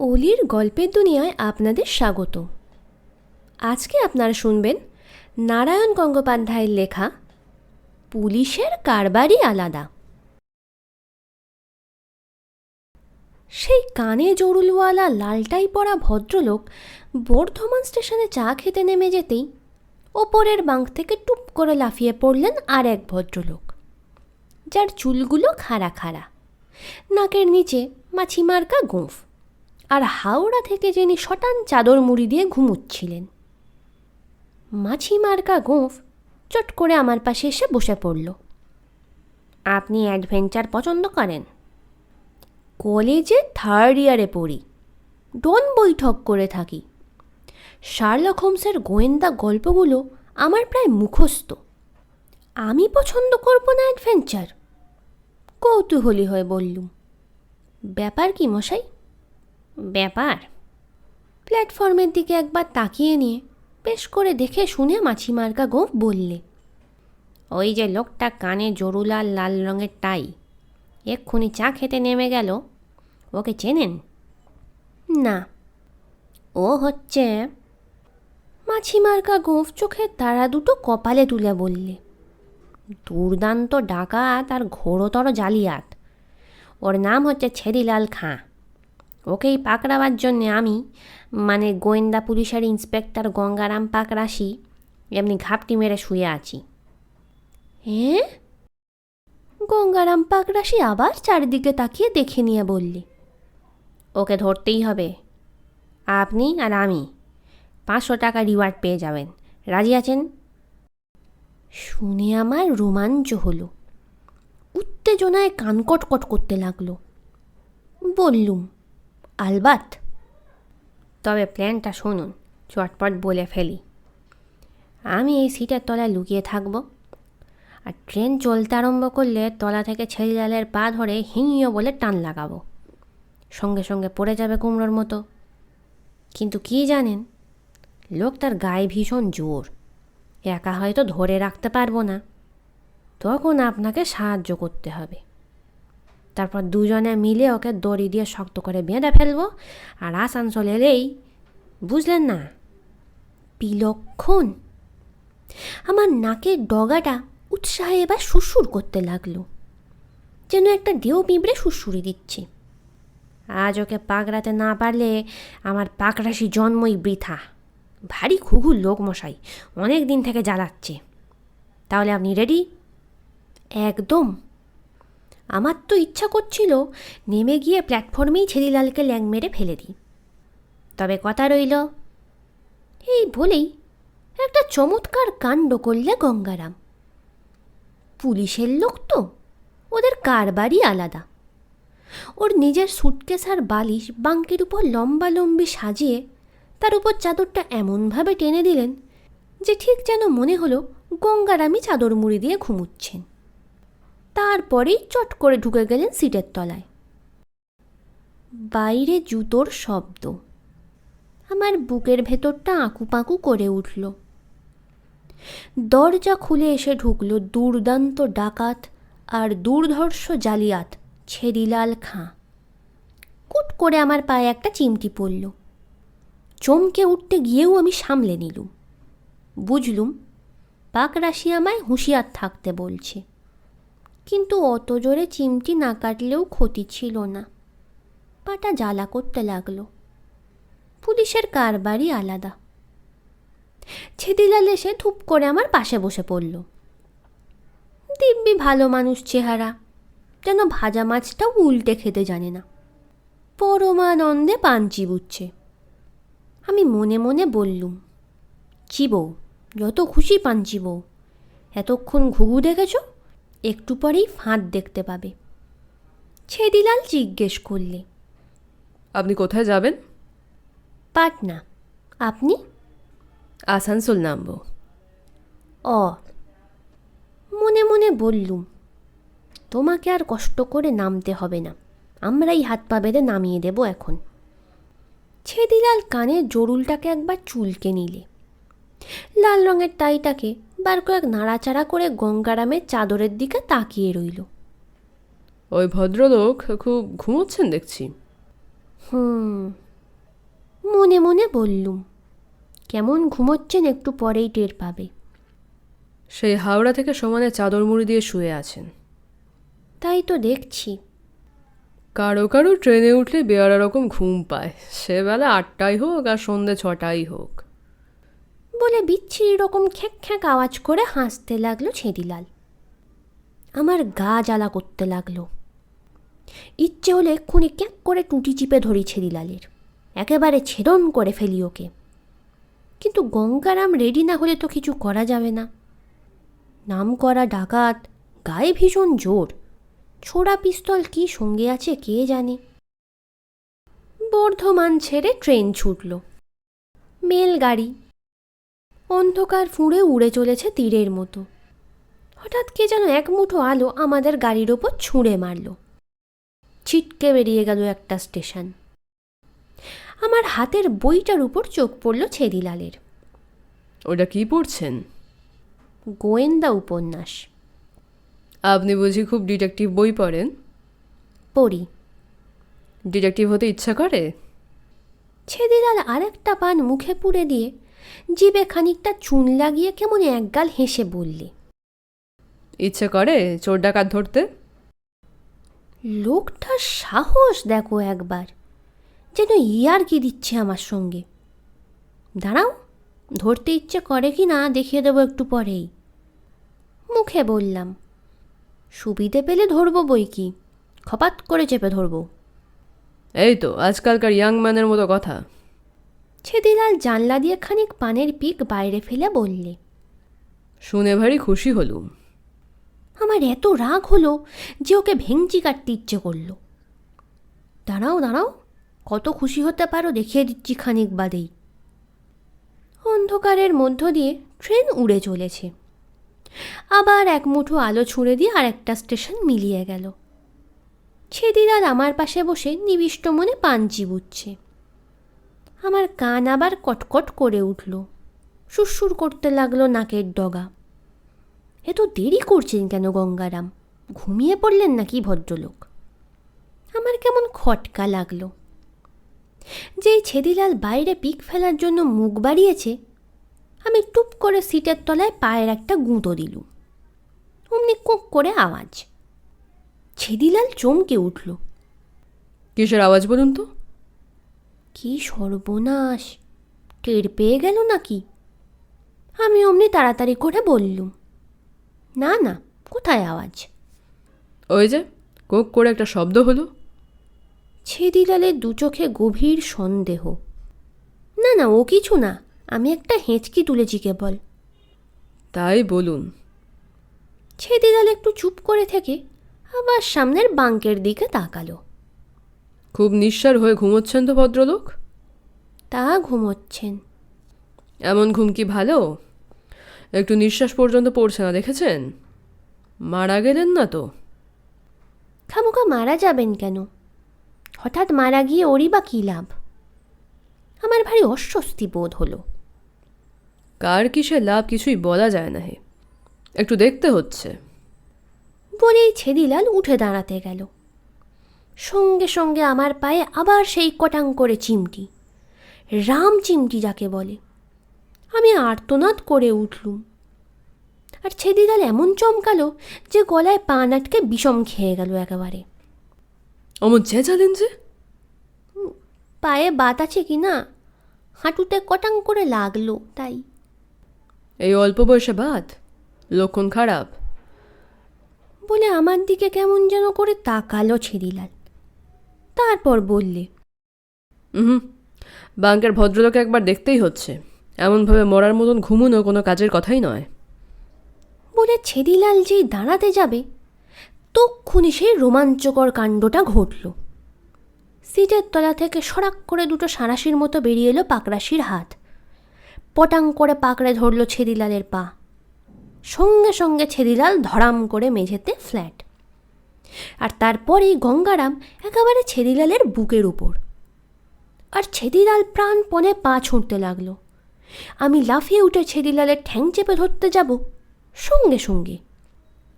অলির গল্পের দুনিয়ায় আপনাদের স্বাগত। আজকে আপনারা শুনবেন নারায়ণ গঙ্গোপাধ্যায়ের লেখা, পুলিশের কারবারই আলাদা। সেই কানে জরুলওয়ালা লালটাই পরা ভদ্রলোক বর্ধমান স্টেশনে চা খেতে নেমে যেতেই ওপরের বাঁক থেকে টুপ করে লাফিয়ে পড়লেন আর এক ভদ্রলোক, যার চুলগুলো খাড়া খাড়া, নাকের নিচে মাছি মার্কা গোঁফ। আর হাওড়া থেকে যিনি শটান চাদর মুড়ি দিয়ে ঘুমুচ্ছিলেন। মাছি মার্কা গোঁফ চট করে আমার পাশে এসে বসে পড়ল। আপনি অ্যাডভেঞ্চার পছন্দ করেন? কলেজে থার্ড ইয়ারে পড়ি। ডন বৈঠক করে থাকি। শার্লক হোমসের গোয়েন্দা গল্পগুলো আমার প্রায় মুখস্থ। আমি পছন্দ করব না অ্যাডভেঞ্চার? কৌতূহলী হয়ে বললুম, ব্যাপার কি মশাই? ব্যাপার। প্ল্যাটফর্মের দিকে একবার তাকিয়ে নিয়ে বেশ করে দেখে শুনে মাছি মার্কা গোঁফ বললে ওই যে লোকটা কানে জরুলাল লাল রঙের টাই এক্ষুনি চা খেতে নেমে গেল। ওকে চেনেন? না। ও হচ্ছে মাছি মার্কা গোঁফ চোখের তারা দুটো কপালে তুলে বললে দুর্দান্ত ডাকাত আর ঘোরতর জালিয়াত। ওর নাম হচ্ছে ছেদিলাল খাঁ। ওকেই পাকড়াবার জন্যে আমি মানে গোয়েন্দা পুলিশের ইন্সপেক্টর গঙ্গারাম পাকরাশি এমনি ঘাপটি মেরে শুয়ে আছি। হ্যাঁ গঙ্গারাম পাকরাশি আবার চারিদিকে তাকিয়ে দেখে নিয়ে বললি। ওকে ধরতেই হবে। আপনি আর আমি পাঁচশো টাকা রিওয়ার্ড পেয়ে যাবেন। রাজি আছেন? শুনে আমার রোমাঞ্চ হলো। উত্তেজনায় কানকটকট করতে লাগল। বললুম আলবাত। তবে প্ল্যানটা শুনুন, চটপট বলে ফেলি। আমি এই সিটের তলায় লুকিয়ে থাকব। আর ট্রেন চলতে আরম্ভ করলে তলা থেকে ছেলেজালের পা ধরে হিঙিয়ে বলে টান লাগাবো। সঙ্গে সঙ্গে পড়ে যাবে কুমড়োর মতো। কিন্তু কি জানেন, লোক তার গায়ে ভীষণ জোর। একা হয়তো ধরে রাখতে পারব না। তখন আপনাকে সাহায্য করতে হবে। তারপর দুজনে মিলে ওকে দড়ি দিয়ে শক্ত করে বেঁধে ফেলব। আর আসানসোল এলেই, বুঝলেন না? বিলক্ষণ। আমার নাকের ডগাটা উৎসাহে এবার সুরসুর করতে লাগল। যেন একটা দেও পিঁপড়ে সুরসুরি দিচ্ছে। আজ ওকে পাকড়াতে না পারলে আমার পাকড়াশি জন্মই বৃথা। ভারী খুঘু লোক মশাই অনেক দিন থেকে জ্বালাচ্ছে। তাহলে আপনি রেডি একদম। আমার তো ইচ্ছা করছিল নেমে গিয়ে প্ল্যাটফর্মেই ছেদিলালকে ল্যাং মেরে ফেলে দিই। তবে কথা রইল, এই বলেই একটা চমৎকার কাণ্ড করলে গঙ্গারাম। পুলিশের লোক তো, ওদের কারবারই আলাদা। ওর নিজের সুটকেস আর বালিশ বাঙ্কের উপর লম্বা লম্বি সাজিয়ে তার উপর চাদরটা এমনভাবে টেনে দিলেন যে ঠিক যেন মনে হলো গঙ্গারামই চাদর মুড়ি দিয়ে ঘুমুচ্ছেন। তারপরেই চট করে ঢুকে গেলেন সিটের তলায়। বাইরে জুতোর শব্দ। আমার বুকের ভেতরটা আঁকুপাঁকু করে উঠল। দরজা খুলে এসে ঢুকলো দুর্দান্ত ডাকাত আর দুর্ধর্ষ জালিয়াত ছেদিলাল খাঁ। কুট করে আমার পায়ে একটা চিমটি পড়ল। চমকে উঠতে গিয়েও আমি সামলে নিলুম। বুঝলুম পাকরাশি আমায় হুঁশিয়ার থাকতে বলছে। কিন্তু অত জোরে চিমটি না কাটলেও ক্ষতি ছিল না। পাটা জ্বালা করতে লাগল। পুলিশের কারবারই আলাদা। ছেদিলাল এসে ধূপ করে আমার পাশে বসে পড়ল। দিব্যি ভালো মানুষ চেহারা, যেন ভাজা মাছটাও উল্টে খেতে জানে না। পরমানন্দে পান চিবুচ্ছে। আমি মনে মনে বললুম, চিবো, যত খুশি পান চিবো। এতক্ষণ ঘুঘু দেখেছ? একটু পরেই ফাঁদ দেখতে পাবে। ছেদিলাল জিজ্ঞেস করলে আপনি কোথায় যাবেন? পাটনা। আপনি? আসানসোল নামবো। অ। মনে মনে বললুম তোমাকে আর কষ্ট করে নামতে হবে না আমরাই হাত পা বেঁধে নামিয়ে দেব এখন। ছেদিলাল কানের জরুলটাকে একবার চুলকে নিলে। লাল রঙের টাইটাকে বার কয়েক নাড়াচাড়া করে গঙ্গারামের চাদরের দিকে তাকিয়ে রইল। ওই ভদ্রলোক খুব ঘুমোচ্ছেন দেখছি। হুম মনে মনে বললুম কেমন ঘুমোচ্ছেন একটু পরেই টের পাবে। সেই হাওড়া থেকে সমানে চাদর মুড়ি দিয়ে শুয়ে আছেন। তাই তো দেখছি। কারও কারও ট্রেনে উঠলে বেয়ারা রকম ঘুম পায়। সে বেলা আটটাই হোক আর সন্ধে ছটাই হোক। বলে বিচ্ছিরি রকম খ্যাঁক খ্যাঁক আওয়াজ করে হাসতে লাগল ছেদিলাল। আমার গা জ্বালা করতে লাগল। ইচ্ছে হলে এক্ষুনি ক্যাঁক করে টুটি চিপে ধরি ছেদিলালের। একেবারে ছেদন করে ফেলি ওকে। কিন্তু গঙ্গারাম রেডি না হলে তো কিছু করা যাবে না। নাম করা ডাকাত, গায়ে ভীষণ জোর। ছোড়া পিস্তল কি সঙ্গে আছে কে জানে? বর্ধমান ছেড়ে ট্রেন ছুটল। মেলগাড়ি অন্ধকার ফুঁড়ে উড়ে চলেছে তীরের মতো। হঠাৎ কে যেন এক মুঠো আলো আমাদের গাড়ির ওপর ছুঁড়ে মারল। ছিটকে বেরিয়ে গেল একটা স্টেশন। আমার হাতের বইটার উপর চোখ পড়ল ছেদিলালের। ওটা কি পড়ছেন? গোয়েন্দা উপন্যাস। আপনি বুঝি খুব ডিটেকটিভ বই পড়েন? পড়ি। ডিটেকটিভ হতে ইচ্ছা করে? ছেদিলাল আরেকটা পান মুখে পুড়ে দিয়ে জিবে খানিকটা চুন লাগিয়ে কেমন একগাল হেসে বললে ইচ্ছে করে চোর ডাকাত ধরতে? লোকটার সাহস দেখো একবার যেন ইয়ার কি দিচ্ছে আমার সঙ্গে। দাঁড়াও ধরতে ইচ্ছে করে কি না দেখিয়ে দেবো একটু পরেই। মুখে বললাম সুবিধে পেলে ধরবো বই কি খপাত করে চেপে ধরবো। এই তো আজকালকার ইয়াং ম্যানের মতো কথা। ছেদিলাল জানলা দিয়ে খানিক পানের পিক বাইরে ফেলে বললে শুনে ভারী খুশি হলুম। আমার এত রাগ হলো যে ওকে ভেঙচি কাটতে ইচ্ছে করল। দাঁড়াও দাঁড়াও কত খুশি হতে পারো দেখিয়ে দিচ্ছি খানিক বাদেই। অন্ধকারের মধ্য দিয়ে ট্রেন উড়ে চলেছে। আবার এক মুঠো আলো ছুঁড়ে দিয়ে আরেকটা স্টেশন মিলিয়ে গেল। ছেদিলাল আমার পাশে বসে নিবিষ্ট মনে পান চিবুচ্ছে আমার কান আবার কটকট করে উঠল। সুরসুর করতে লাগল নাকের ডগা। এত দেরি করছেন কেন গঙ্গারাম? ঘুমিয়ে পড়লেন নাকি ভদ্রলোক? আমার কেমন খটকা লাগল। যেই ছেদিলাল বাইরে পিক ফেলার জন্য মুখ বাড়িয়েছে, আমি টুপ করে সিটের তলায় পায়ের একটা গুঁতো দিলুম। অমনি কোঁক করে আওয়াজ। ছেদিলাল চমকে উঠল। কিসের আওয়াজ বলুন তো? কি সর্বনাশ? টের পেয়ে গেল নাকি? আমি অমনি তাড়াতাড়ি করে বললুম না না কোথায় আওয়াজ? ওই যে কোক করে একটা শব্দ হলো। ছেদিলালের দু চোখে গভীর সন্দেহ। না না ও কিছু না আমি একটা হেঁচকি তুলেছি কেবল। তাই বলুন। ছেদিলাল একটু চুপ করে থেকে আবার সামনের বাঙ্কের দিকে তাকালো। খুব নিঃসার হয়ে ঘুমোচ্ছেন তো ভদ্রলোক? তা ঘুমোচ্ছেন। এমন ঘুম কি ভালো? একটু নিঃশ্বাস পর্যন্ত পড়ছে না দেখেছেন? মারা গেলেন না তো। খামোকা মারা যাবেন কেন? হঠাৎ মারা গিয়ে ওরই বা কী লাভ? আমার ভারী অস্বস্তি বোধ হলো। কার কিসে লাভ কিছুই বলা যায় না হে। একটু দেখতে হচ্ছে। বলেই ছেদিলাল উঠে দাঁড়াতে গেল। সঙ্গে সঙ্গে আমার পায়ে আবার সেই কটাং করে চিমটি। রাম চিমটি যাকে বলে। আমি আর্তনাদ করে উঠলুম। আর ছেদিলাল এমন চমকালো যে গলায় পান আটকে বিষম খেয়ে গেল একেবারে। অমন চেঁচালেন যে? পায়ে বাত আছে কি না? হাঁটুতে কটাং করে লাগল তাই। এই অল্প বয়সে বাত? লক্ষণ খারাপ। বলে আমার দিকে কেমন যেন করে তাকালো ছেদিলাল তারপর বললে হুম বাঙ্কের ভদ্রলোকে একবার দেখতেই হচ্ছে। এমনভাবে মরার মতন ঘুমুনো কোনো কাজের কথাই নয়। বলে ছেদিলাল যেই দাঁড়াতে যাবে তক্ষুনি সেই রোমাঞ্চকর কাণ্ডটা ঘটল। সিটের তলা থেকে সরাক করে দুটো সাঁড়াশির মতো বেরিয়ে এলো পাকরাশির হাত। পটাং করে পাকড়ে ধরল ছেদিলালের পা। সঙ্গে সঙ্গে ছেদিলাল ধরাম করে মেঝেতে ফ্ল্যাট। আর তারপরেই গঙ্গারাম একেবারে ছেদিলালের বুকের উপর। আর ছেদিলাল প্রাণপণে পা ছুঁড়তে লাগল। আমি লাফিয়ে উঠে ছেদিলালের ঠ্যাং চেপে ধরতে যাব, সঙ্গে সঙ্গে।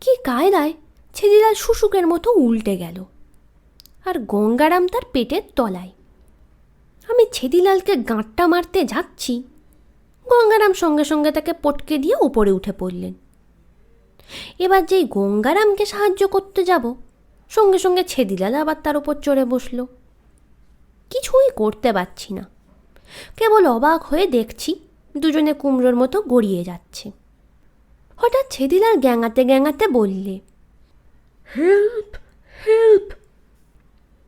কি কায়দায় ছেদিলাল শুশুকের মতো উল্টে গেল। আর গঙ্গারাম তার পেটের তলায়। আমি ছেদিলালকে গাঁটটা মারতে যাচ্ছি, গঙ্গারাম সঙ্গে সঙ্গে তাকে পটকে দিয়ে উপরে উঠে পড়লেন। এবার যেই গঙ্গারামকে সাহায্য করতে যাব সঙ্গে সঙ্গে ছেদিলাল আবার তার উপর চড়ে বসল। কিছুই করতে পারছি না। কেবল অবাক হয়ে দেখছি দুজনে কুমড়োর মতো গড়িয়ে যাচ্ছে। হঠাৎ ছেদিলাল গ্যাঙাতে গ্যাঙাতে বললে হেল্প হেল্প!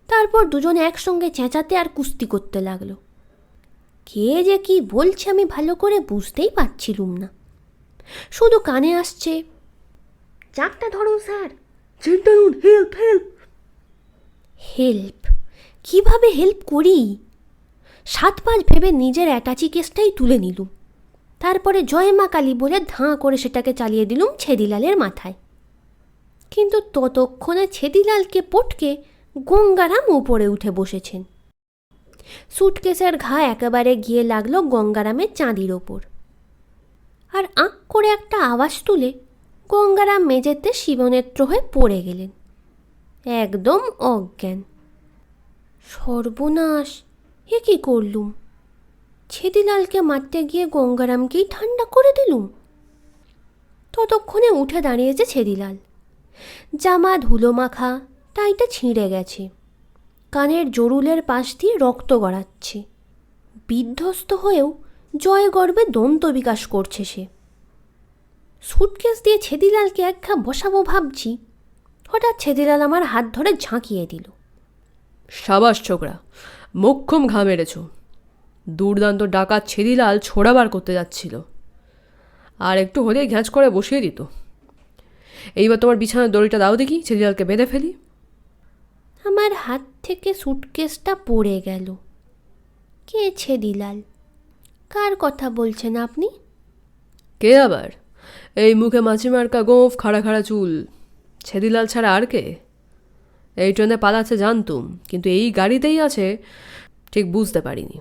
তারপর দুজনে একসঙ্গে চেঁচাতে আর কুস্তি করতে লাগল। কে যে কি বলছে আমি ভালো করে বুঝতেই পারছিলুম না। শুধু কানে আসছে চাকটা ধরুন স্যার। চিন্তানুন হেল্প হেল্প হেল্প কীভাবে হেল্প করি? সাত পাঁচ ভেবে নিজের অ্যাটাচি কেসটাই তুলে নিলুম। তারপরে জয় মা কালী বলে ধাঁ করে সেটাকে চালিয়ে দিলুম ছেদিলালের মাথায়। কিন্তু ততক্ষণে ছেদিলালকে পটকে গঙ্গারাম উপরে উঠে বসেছেন। সুটকেসের ঘা একেবারে গিয়ে লাগল গঙ্গারামের চাঁদির ওপর। আর আঁক করে একটা আওয়াজ তুলে গঙ্গারাম মেঝেতে শিবনেত্র হয়ে পড়ে গেলেন। একদম অজ্ঞান। সর্বনাশ, এ কি করলুম? ছেদিলালকে মারতে গিয়ে গঙ্গারামকেই ঠান্ডা করে দিলুম? ততক্ষণে উঠে দাঁড়িয়েছে ছেদিলাল। জামা ধুলো মাখা টাইটা ছিঁড়ে গেছে। কানের জরুলের পাশ দিয়ে রক্ত গড়াচ্ছে। বিধ্বস্ত হয়েও জয় গর্বে দন্ত বিকাশ করছে সে। সুটকেস দিয়ে ছেদিলালকে একঘা বসাবো ভাবছি। হঠাৎ ছেদিলাল আমার হাত ধরে ঝাঁকিয়ে দিল। সাবাস ছোকরা মোক্ষম ঘা মেরেছ। দুর্দান্ত ডাকাত ছেদিলাল ছোড়াবার করতে যাচ্ছিল। আর একটু হলেই ঘ্যাঁচ করে বসিয়ে দিত। এইবার তোমার বিছানার দড়িটা দাও দেখি ছেদিলালকে বেঁধে ফেলি। আমার হাত থেকে সুটকেসটা পড়ে গেল। কে ছেদিলাল? কার কথা বলছেন আপনি? কে আবার? এই মুখে মাছি মার্কা গোঁফ, খাড়া খাড়া চুল। ছেদিলাল ছাড়া আর কে? এই ট্রেনে পালাচ্ছে জানতুম, কিন্তু এই গাড়িতেই আছে, ঠিক বুঝতে পারিনি।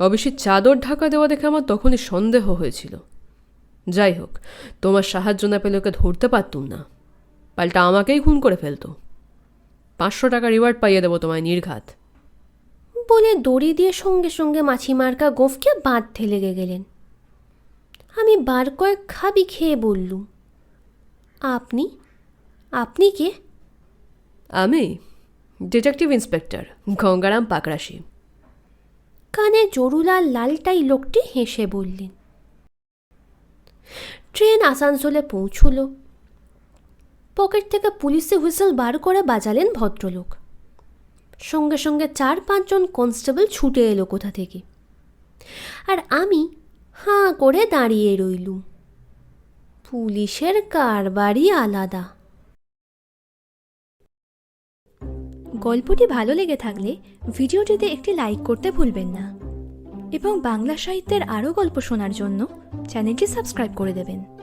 অবশ্যই চাদর ঢাকা দেওয়া দেখে আমার তখনই সন্দেহ হয়েছিল। যাই হোক, তোমার সাহায্য না পেলে ওকে ধরতে পারতুম না। পাল্টা আমাকেই খুন করে ফেলতো। পাঁচশো টাকা রিওয়ার্ড পাইয়ে দেবো তোমায় নির্ঘাত। বলে দড়ি দিয়ে সঙ্গে সঙ্গে মাছি মার্কা গোফকে বাঁধতে লেগে গেলেন। আমি বার কয়েক খাবি খেয়ে বললুম। আপনি? আপনি কে? আমি ডিটেকটিভ ইন্সপেক্টর গঙ্গারাম পাকরাশি। কানে জরুলাল লালটাই লোকটি হেসে বললেন। ট্রেন আসানসোলে পৌঁছল। পকেট থেকে পুলিশে হুইসেল বার করে বাজালেন ভদ্রলোক। সঙ্গে সঙ্গে চার পাঁচজন কনস্টেবল ছুটে এলো কোথা থেকে। আর আমি হাঁ করে দাঁড়িয়ে রইলুম পুলিশের কারবারই আলাদা। গল্পটি ভালো লেগে থাকলে ভিডিওটিতে একটি লাইক করতে ভুলবেন না। এবং বাংলা সাহিত্যের আরও গল্প শোনার জন্য চ্যানেলটি সাবস্ক্রাইব করে দেবেন।